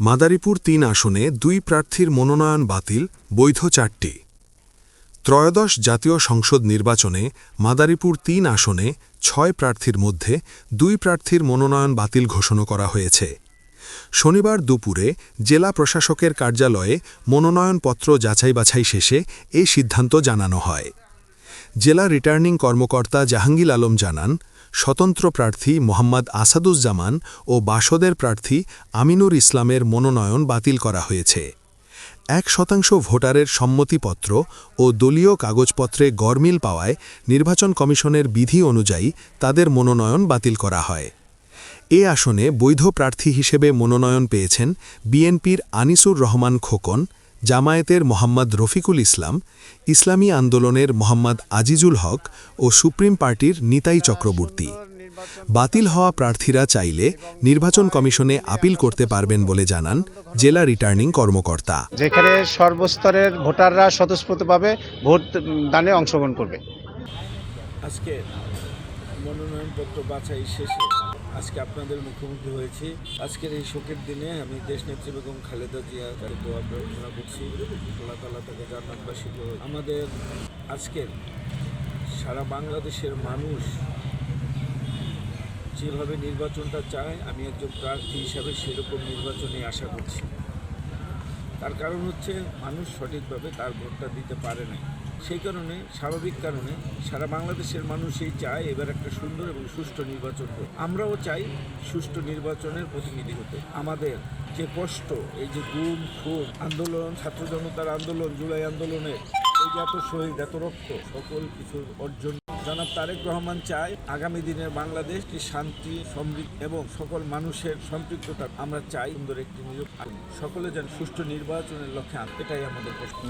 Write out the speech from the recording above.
মাদারীপুর তিন আসনে দুই প্রার্থীর মনোনয়ন বাতিল, বৈধ চারটি। ত্রয়োদশ জাতীয় সংসদ নির্বাচনে মাদারীপুর তিন আসনে ছয় প্রার্থীর মধ্যে দুই প্রার্থীর মনোনয়ন বাতিল ঘোষণা করা হয়েছে। শনিবার দুপুরে জেলা প্রশাসকের কার্যালয়ে মনোনয়নপত্র যাচাই বাছাই শেষে এ সিদ্ধান্ত জানানো হয়। জেলা রিটার্নিং কর্মকর্তা জাহাঙ্গীর আলম জানান, স্বতন্ত্র প্রার্থী মোহাম্মদ আসাদুজ্জামান ও বাসদের প্রার্থী আমিনুর ইসলামের মনোনয়ন বাতিল করা হয়েছে। এক শতাংশ ভোটারের সম্মতিপত্র ও দলীয় কাগজপত্রে গরমিল পাওয়ায় নির্বাচন কমিশনের বিধি অনুযায়ী তাদের মনোনয়ন বাতিল করা হয়। এ আসনে বৈধ প্রার্থী হিসেবে মনোনয়ন পেয়েছেন বিএনপির আনিসুর রহমান খোকন জামায়াতের মোহাম্মদ রফিকুল ইসলাম ইসলামী আন্দোলনের মোহাম্মদ আজিজুল হক ও সুপ্রিম পার্টির নিতাই চক্রবর্তী। বাতিল হওয়া প্রার্থীরা চাইলে নির্বাচন কমিশনে আপিল করতে পারবেন বলে জানান জেলা রিটার্নিং কর্মকর্তা। যেখানে সর্বস্তরের ভোটাররা স্বতঃস্ফূর্তভাবে ভোট দানে অংশগ্রহণ করবে। আজকে মনোনয়নপত্র বাছাই শেষে আজকে আপনাদের মুখোমুখি হয়েছি। আজকের এই শোকের দিনে আমি দেশ নেত্রী বেগম খালেদা জিয়া দোয়া প্রার্থনা করছি। আল্লাহ তালা তাকে জান্নাতবাসী আমাদের আজকের সারা বাংলাদেশের মানুষ যেভাবে নির্বাচনটা চায়, আমি একজন প্রার্থী হিসাবে সেরকম নির্বাচনে আশা করছি। তার কারণ হচ্ছে মানুষ সঠিকভাবে তার ভোটটা দিতে পারে না সেই কারণে, স্বাভাবিক কারণে সারা বাংলাদেশের মানুষই চায় এবার একটা সুন্দর এবং সুষ্ঠু নির্বাচন হোক। আমরাও চাই সুষ্ঠু নির্বাচনের প্রতিনিধি হতে। আমাদের যে কষ্ট, এই যে গুম, খুন, আন্দোলন, ছাত্র জনতার আন্দোলন, জুলাই আন্দোলনের এই যে এত শহীদ, এত রক্ত, সকল কিছুর অর্জন। জনাব তারেক রহমান চায় আগামী দিনের বাংলাদেশটি শান্তি, সমৃদ্ধি এবং সকল মানুষের সম্পৃক্ততা। আমরা চাই সুন্দর একটি নিয়োগ। সকলে যেন সুষ্ঠু নির্বাচনের লক্ষ্যে এটাই আমাদের প্রশ্ন।